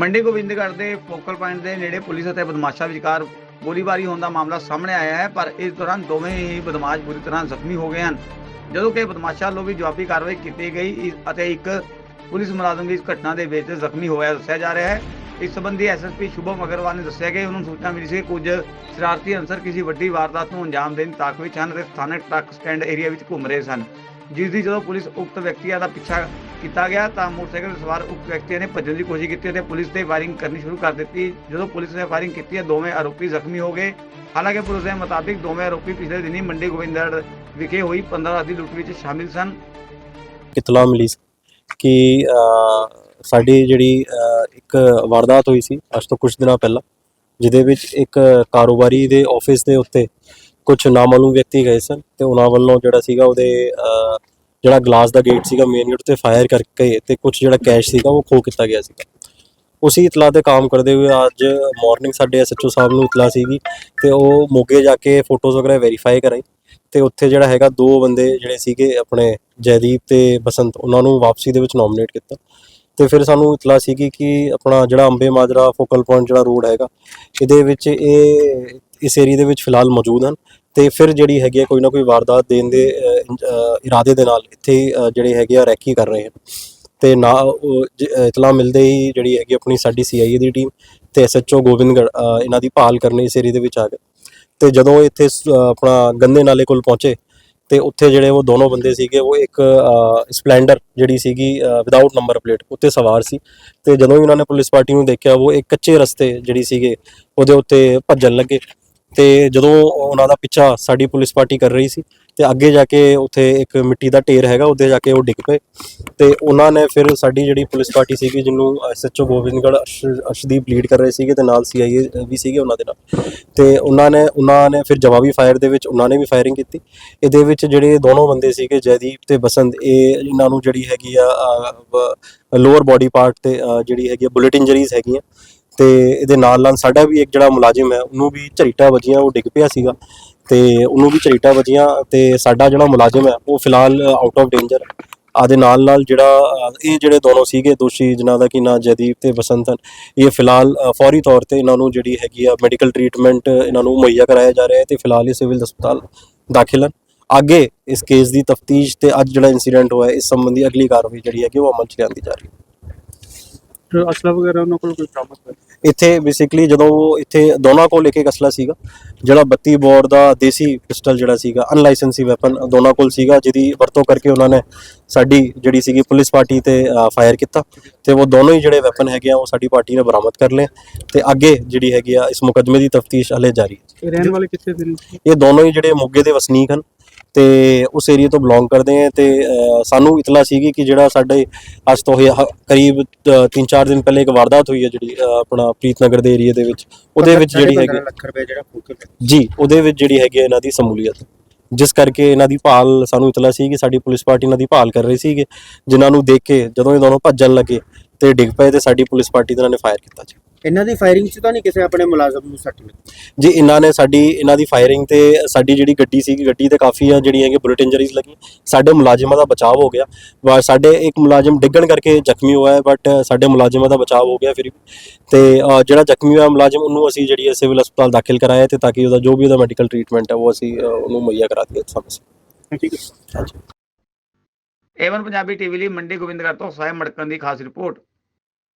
ਮੰਡੀ ਗੋਬਿੰਦਗੜ੍ਹ ਦੇ focal point ਦੇ ਨੇੜੇ ਪੁਲਿਸ ਅਤੇ ਬਦਮਾਸ਼ਾਂ ਵਿਚਕਾਰ ਗੋਲੀਬਾਰੀ ਹੋਣ ਦਾ ਮਾਮਲਾ ਸਾਹਮਣੇ ਆਇਆ ਹੈ, ਪਰ ਇਸ ਦੌਰਾਨ ਦੋਵੇਂ ਹੀ ਬਦਮਾਸ਼ ਬੁਰੀ ਤਰ੍ਹਾਂ ਜ਼ਖਮੀ ਹੋ ਗਏ ਹਨ। ਜਦੋਂ ਕਿ ਬਦਮਾਸ਼ਾਂ ਵੱਲੋਂ ਵੀ ਜਵਾਬੀ ਕਾਰਵਾਈ ਕੀਤੀ ਗਈ ਅਤੇ ਇੱਕ ਪੁਲਿਸ ਮੁਲਾਜ਼ਮ ਵੀ ਇਸ ਘਟਨਾ ਦੇ ਵਿੱਚ ਜ਼ਖਮੀ ਹੋਇਆ ਦੱਸਿਆ ਜਾ ਰਿਹਾ ਹੈ। ਇਸ ਸੰਬੰਧੀ ਐਸਐਸਪੀ ਸ਼ੁਭਮ ਅਗਰਵਾਲ ਨੇ ਦੱਸਿਆ ਕਿ ਉਹਨਾਂ ਸੂਚਨਾ ਮਿਲੀ ਸੀ ਕੁਝ ਸ਼ਰਾਰਤੀ ਅਨਸਰ ਕਿਸੇ ਵੱਡੀ ਵਾਰਦਾਤ ਨੂੰ ਅੰਜਾਮ ਦੇਣ ਦੀ ਵਿੱਚ ਹਨ ਅਤੇ ਸਥਾਨਕ ਟਰੱਕ ਸਟੈਂਡ ਏਰੀਆ ਵਿੱਚ ਘੁੰਮ ਰਹੇ ਸਨ। ਜਿਸ ਦੀ ਜਦੋਂ ਪੁਲਿਸ ਉਕਤ ਵਿਅਕਤੀਆਂ ਦਾ ਪਿੱਛਾ ਕੀਤਾ ਗਿਆ ਤਾਂ ਮੋਟਰਸਾਈਕਲ ਸਵਾਰ ਉਕਤ ਵਿਅਕਤੀਆਂ ਨੇ ਭੱਜਣ ਦੀ ਕੋਸ਼ਿਸ਼ ਕੀਤੀ ਅਤੇ ਪੁਲਿਸ ਤੇ ਫਾਇਰਿੰਗ ਕਰਨੀ ਸ਼ੁਰੂ ਕਰ ਦਿੱਤੀ। ਜਦੋਂ ਪੁਲਿਸ ਨੇ ਫਾਇਰਿੰਗ ਕੀਤੀ ਤਾਂ ਦੋਵੇਂ ਆਰੋਪੀ ਜ਼ਖਮੀ ਹੋ ਗਏ। ਹਾਲਾਂਕਿ ਪੁਲਿਸ ਦੇ ਮੁਤਾਬਿਕ ਦੋਵੇਂ ਆਰੋਪੀ ਪਿਛਲੇ ਦਿਨੀ ਮੰਡੀ ਗੋਬਿੰਦਗੜ੍ਹ ਵਿਖੇ ਹੋਈ 15 ਰਾਤ ਦੀ ਲੁੱਟ ਵਿੱਚ ਸ਼ਾਮਿਲ ਸਨ। ਇਤਲਾ ਮਿਲੀ ਕਿ ਸਾਡੀ ਜਿਹੜੀ ਇੱਕ ਵਾਰਦਾਤ ਹੋਈ ਸੀ ਅੱਜ ਤੋਂ ਕੁਝ ਦਿਨਾਂ ਪਹਿਲਾਂ, ਜਿਹਦੇ ਵਿੱਚ ਇੱਕ ਕਾਰੋਬਾਰੀ ਦੇ ਆਫਿਸ ਦੇ ਉੱਤੇ ਕੁਝ ਨਾਮਾਲੂਮ ਵਿਅਕਤੀ ਗਏ ਸਨ ਤੇ ਉਹਨਾਂ ਵੱਲੋਂ ਜਿਹੜਾ ਸੀਗਾ ਉਹਦੇ ਜਿਹੜਾ ਗਲਾਸ ਦਾ ਗੇਟ ਸੀਗਾ ਮੇਨ ਗੇਟ ਤੇ ਫਾਇਰ ਕਰਕੇ ਤੇ ਕੁਝ ਜਿਹੜਾ ਕੈਸ਼ ਸੀਗਾ ਉਹ ਖੋ ਕੀਤਾ ਗਿਆ ਸੀਗਾ। ਉਸੇ ਇਤਲਾ ਤੇ ਕੰਮ ਕਰਦੇ ਹੋਏ ਅੱਜ ਮਾਰਨਿੰਗ ਸਾਡੇ ਐਸਐਚਓ ਸਾਹਿਬ ਨੂੰ ਇਤਲਾਹ ਸੀਗੀ ਤੇ ਉਹ ਮੋਗੇ ਜਾ ਕੇ ਫੋਟੋਜ਼ ਵਗੈਰਾ ਵੈਰੀਫਾਈ ਕਰਾਈ। ਤੇ ਉੱਥੇ ਜਿਹੜਾ ਹੈਗਾ ਦੋ ਬੰਦੇ ਜਿਹੜੇ ਸੀਗੇ ਆਪਣੇ ਜੈਦੀਪ ਤੇ ਬਸੰਤ ਉਹਨਾਂ ਨੂੰ ਵਾਪਸੀ ਦੇ ਵਿੱਚ ਨੋਮੀਨੇਟ ਕੀਤਾ। ਤੇ ਫਿਰ ਸਾਨੂੰ ਇਤਲਾ ਸੀਗੀ ਕਿ ਆਪਣਾ ਜਿਹੜਾ ਅੰਬੇ ਮਾਜਰਾ ਫੋਕਲ ਪੁਆਇੰਟ ਜਿਹੜਾ ਰੋਡ ਹੈਗਾ ਇਹਦੇ ਵਿੱਚ ਇਹ ਇਸ ਏਰੀਆ ਦੇ ਵਿੱਚ ਫਿਲਹਾਲ ਮੌਜੂਦ ਹਨ। ਤੇ ਫਿਰ ਜਿਹੜੀ ਹੈਗੀ ਆ ਕੋਈ ਨਾ ਕੋਈ ਵਾਰਦਾਤ ਦੇਣ ਦੇ ਇਰਾਦੇ ਦੇ ਨਾਲ ਇੱਥੇ ਜਿਹੜੇ ਹੈਗੇ ਆ ਰੈਕੀ ਕਰ ਰਹੇ ਹਨ। ਤੇ ਨਾ ਉਹ ਜ- ਅ, ਇਤਲਾ ਮਿਲਦੇ ਹੀ ਜਿਹੜੀ ਹੈਗੀ ਆਪਣੀ ਸਾਡੀ ਸੀਆਈਏ ਦੀ ਟੀਮ ਤੇ ਐਸਐਚਓ ਗੋਬਿੰਦਗੜ ਇਹਨਾਂ ਦੀ ਭਾਲ ਕਰਨੀ ਇਸ ਏਰੀਆ ਦੇ ਵਿੱਚ ਆ ਗਏ। ਤੇ ਜਦੋਂ ਇੱਥੇ ਸ- ਅ, ਆਪਣਾ ਗੰਦੇ ਨਾਲੇ ਕੋਲ ਪਹੁੰਚੇ ਤੇ ਉੱਥੇ ਜਿਹੜੇ ਉਹ ਦੋਨੋਂ ਬੰਦੇ ਸੀਗੇ ਉਹ ਇੱਕ ਸਪਲੈਂਡਰ ਜਿਹੜੀ ਸੀਗੀ ਵਿਦਆਊਟ ਨੰਬਰ ਪਲੇਟ ਉੱਤੇ ਸਵਾਰ ਸੀ ਤੇ ਜਦੋਂ ਵੀ ਉਹਨਾਂ ਨੇ ਪੁਲਿਸ ਪਾਰਟੀ ਨੂੰ ਦੇਖਿਆ ਉਹ ਇੱਕ ਕੱਚੇ ਰਸਤੇ ਜਿਹੜੀ ਸੀਗੇ ਉਹਦੇ ਉੱਤੇ ਭੱਜਣ ਲੱਗੇ। ਤੇ ਜਦੋਂ ਉਹਨਾਂ ਦਾ ਪਿੱਛਾ ਸਾਡੀ ਪੁਲਿਸ ਪਾਰਟੀ ਕਰ ਰਹੀ ਸੀ ਤੇ ਅੱਗੇ ਜਾ ਕੇ ਉੱਥੇ ਇੱਕ ਮਿੱਟੀ ਦਾ ਢੇਰ ਹੈਗਾ ਉੱਥੇ ਜਾ ਕੇ ਉਹ ਡਿੱਗ ਪਏ। ਤੇ ਉਹਨਾਂ ਨੇ ਫਿਰ ਸਾਡੀ ਜਿਹੜੀ ਪੁਲਿਸ ਪਾਰਟੀ ਸੀਗੀ, ਜਿਹਨੂੰ ਐਸਐਚਓ ਗੋਬਿੰਦਗੜ੍ਹ ਅਰਸ਼- ਅਰਸ਼ਦੀਪ ਲੀਡ ਕਰ ਰਹੇ ਸੀਗੇ ਤੇ ਨਾਲ ਸੀਆਈਏ ਵੀ ਸੀਗੇ ਉਹਨਾਂ ਦੇ ਨਾਲ। ਤੇ ਉਹਨਾਂ ਨੇ ਉਹਨਾਂ ਨੇ ਫਿਰ ਜਵਾਬੀ ਫਾਇਰ ਦੇ ਵਿੱਚ, ਉਹਨਾਂ ਨੇ ਵੀ ਫਾਇਰਿੰਗ ਕੀਤੀ। ਇਹਦੇ ਵਿੱਚ ਜਿਹੜੇ ਦੋਨੋਂ ਬੰਦੇ ਸੀਗੇ, ਜੈਦੀਪ ਤੇ ਬਸੰਤ, ਇਹ ਇਹਨਾਂ ਨੂੰ ਜਿਹੜੀ ਹੈਗੀ ਆ ਲੋਅਰ ਬਾਡੀ ਪਾਰਟ ਤੇ ਜਿਹੜੀ ਹੈਗੀ ਆ ਬੁਲੇਟ ਇੰਜਰੀਜ਼ ਹੈਗੀਆਂ। ਤੇ ਇਹਦੇ ਨਾਲ ਨਾਲ ਸਾਡਾ ਵੀ ਇੱਕ ਜਿਹੜਾ ਮੁਲਾਜ਼ਮ ਹੈ, ਉਹਨੂੰ ਵੀ ਝਰੀਟਾਂ ਵੱਜੀਆਂ, ਉਹ ਡਿੱਗ ਪਿਆ ਸੀਗਾ ਤੇ ਉਹਨੂੰ ਵੀ ਝਰੀਟਾਂ ਵੱਜੀਆਂ ਤੇ ਸਾਡਾ ਜਿਹੜਾ ਮੁਲਾਜ਼ਮ ਹੈ, ਉਹ ਫਿਲਹਾਲ ਆਊਟ ਆਫ ਡੇਂਜਰ ਆਦੇ ਨਾਲ ਨਾਲ ਜਿਹੜਾ, ਇਹ ਜਿਹੜੇ ਦੋਨੋਂ ਸੀਗੇ, ਦੋਸ਼ੀ ਜਿਨ੍ਹਾਂ ਦਾ ਕੀ ਨਾਂ, ਜੈਦੀਪ ਤੇ ਬਸੰਤ ਹਨ ਇਹ ਫਿਲਹਾਲ ਫੌਰੀ ਤੌਰ ਤੇ ਇਹਨਾਂ ਨੂੰ ਜਿਹੜੀ ਹੈਗੀ ਆ ਮੈਡੀਕਲ ਟਰੀਟਮੈਂਟ ਇਹਨਾਂ ਨੂੰ ਮੁਹੱਈਆ ਕਰਾਇਆ ਜਾ ਰਿਹਾ ਹੈ ਤੇ ਫਿਲਹਾਲ ਇਹ ਸਿਵਲ ਹਸਪਤਾਲ ਦਾਖਲ ਹਨ। ਅੱਗੇ ਇਸ ਕੇਸ ਦੀ ਤਫਤੀਸ਼ ਤੇ ਅੱਜ ਜਿਹੜਾ ਇਨਸੀਡੈਂਟ ਹੋਇਆ, ਇਸ ਸੰਬੰਧੀ ਅਗਲੀ ਕਾਰਵਾਈ ਜਿਹੜੀ ਹੈ ਕਿ ਉਹ ਅਮਲ ਚ ਲਿਆਂਦੀ ਜਾ ਰਹੀ ਹੈ। ਅਸਲਾ ਵਗੈਰਾ ਉਹਨਾਂ ਕੋਲ ਕੋਈ ਬਰਾਮਦ ਹੋਇਆ ਇੱਥੇ ਬੇਸਿਕਲੀ ਜਦੋਂ ਇੱਥੇ ਦੋਨਾਂ ਕੋਲ ਇੱਕ ਇੱਕ ਅਸਲਾ ਸੀਗਾ ਜਿਹੜਾ 32 ਬੋਰ ਦਾ ਦੇਸੀ ਪਿਸਟਲ ਜਿਹੜਾ ਸੀਗਾ ਅਨਲਾਇਸੈਂਸੀ ਵੈਪਨ ਦੋਨਾਂ ਕੋਲ ਸੀਗਾ ਜਿਹਦੀ ਵਰਤੋਂ ਕਰਕੇ ਉਹਨਾਂ ਨੇ ਸਾਡੀ ਜਿਹੜੀ ਸੀਗੀ ਪੁਲਿਸ ਪਾਰਟੀ ਤੇ ਫਾਇਰ ਕੀਤਾ ਤੇ ਉਹ ਦੋਨੋਂ ਹੀ ਜਿਹੜੇ ਵੈਪਨ ਹੈਗੇ ਆ ਉਹ ਸਾਡੀ ਪਾਰਟੀ ਨੇ ਬਰਾਮਦ ਕਰ ਲਏ ਤੇ ਅੱਗੇ ਜਿਹੜੀ ਹੈਗੀ ਆ ਇਸ ਮੁਕੱਦਮੇ ਦੀ ਤਫਤੀਸ਼ ਹਲੇ ਜਾਰੀ ਹੈ। ਇਹ ਰਹਿਣ ਵਾਲੇ ਕਿੱਥੇ ਦੇ ਨੇ? ਇਹ ਦੋਨੋਂ ਹੀ ਜਿਹੜੇ ਮੋਗੇ ਦੇ ਵਸਨੀਕ ਹਨ। ਤੇ ਉਸ ਏਰੀਆ ਤੋਂ ਬਿਲੋਂਗ ਕਰਦੇ ਆ ਤੇ ਸਾਨੂੰ ਇਤਲਾ ਸੀਗੀ ਕਿ ਜਿਹੜਾ ਸਾਡੇ ਅੱਜ ਤੋਂ ਹ- ਕਰੀਬ 3-4 ਦਿਨ ਪਹਿਲੇ ਇੱਕ ਵਾਰਦਾਤ ਹੋਈ ਹੈ ਜਿਹੜੀ ਆਪਣਾ ਪ੍ਰੀਤਨਗਰ ਦੇ ਏਰੀਆ ਦੇ ਵਿੱਚ। ਉਹਦੇ ਵਿੱਚ ਜਿਹੜੀ ਹੈਗੀ ਲੱਖ ਰੁਪਏ ਜਿਹੜਾ ਫੂਕ ਜੀ ਉਹਦੇ ਵਿੱਚ ਜਿਹੜੀ ਹੈਗੀ ਹੈ ਇਹਨਾਂ ਦੀ ਸਮੂਲੀਅਤ। ਜਿਸ ਕਰਕੇ ਇਹਨਾਂ ਦੀ ਭਾਲ ਸਾਨੂੰ ਇਤਲਾ ਸੀ ਕਿ ਸਾਡੀ ਪੁਲਿਸ ਪਾਰਟੀ ਇਹਨਾਂ ਦੀ ਭਾਲ ਕਰ ਰਹੀ ਸੀਗੇ ਜਿਨ੍ਹਾਂ ਨੂੰ ਦੇਖ ਕੇ ਜਦੋਂ ਇਹ ਦੋਨੋਂ ਭੱਜਣ ਲੱਗੇ ਤੇ ਡਿੱਗ ਪਏ ਤੇ ਸਾਡੀ ਪੁਲਿਸ ਪਾਰਟੀ ਦੇ ਇਹਨਾਂ ਨੇ ਫਾਇਰ ਕੀਤਾ ਜੀ। ਇਹਨਾਂ ਦੀ ਫਾਇਰਿੰਗ 'ਚ ਤਾਂ ਨਹੀਂ ਕਿਸੇ ਆਪਣੇ ਮੁਲਾਜ਼ਮ ਨੂੰ ਸੱਟ ਲੱਗੀ? ਜੀ ਇਹਨਾਂ ਨੇ ਸਾਡੀ ਇਹਨਾਂ ਦੀ ਫਾਇਰਿੰਗ ਤੇ ਸਾਡੀ ਜਿਹੜੀ ਗੱਡੀ ਸੀਗੀ ਗੱਡੀ ਤੇ ਕਾਫੀ ਆ ਜਿਹੜੀਆਂ ਹੈਗੀ ਬੁਲਟ ਇੰਜਰੀਜ਼ ਲੱਗੀ ਸਾਡੇ ਮੁਲਾਜ਼ਮਾਂ ਦਾ ਬਚਾਅ ਹੋ ਗਿਆ। ਵਾ ਸਾਡੇ ਇੱਕ ਮੁਲਾਜ਼ਮ ਡਿੱਗਣ ਕਰਕੇ ਜ਼ਖਮੀ ਹੋਇਆ ਹੈ ਬਟ ਸਾਡੇ ਮੁਲਾਜ਼ਮਾਂ ਦਾ ਬਚਾਅ ਹੋ ਗਿਆ ਫਿਰ ਵੀ। ਤੇ ਅ, ਜਿਹੜਾ ਜ਼ਖਮੀ ਹੋਇਆ ਮੁਲਾਜ਼ਮ ਉਹਨੂੰ ਅਸੀਂ ਜਿਹੜੀ ਹੈ ਸਿਵਲ ਹਸਪਤਾਲ ਦਾਖਲ ਕਰਾਇਆ ਤੇ ਤਾਂ ਕਿ ਉਹਦਾ ਜੋ ਵੀ ਉਹਦਾ ਮੈਡੀਕਲ ਟ੍ਰੀਟਮੈਂਟ ਹੈ ਉਹ ਅਸੀਂ ਅ, ਉਹਨੂੰ ਮੁਹੱਈਆ ਕਰਾ ਦਈਏ ਸਮੇਂ ਸਿਰ। ਠੀਕ ਹੈ ਹਾਂਜੀ। ਏਵਨ ਪੰਜਾਬੀ ਟੀਵੀ ਲਈ ਮੰਡੀ ਗੋਬਿੰਦਗੜ੍ਹ ਤੋਂ ਸਾਹਿਬ ਮੜਕਣ ਦੀ ਖਾਸ ਰਿਪੋਰਟ।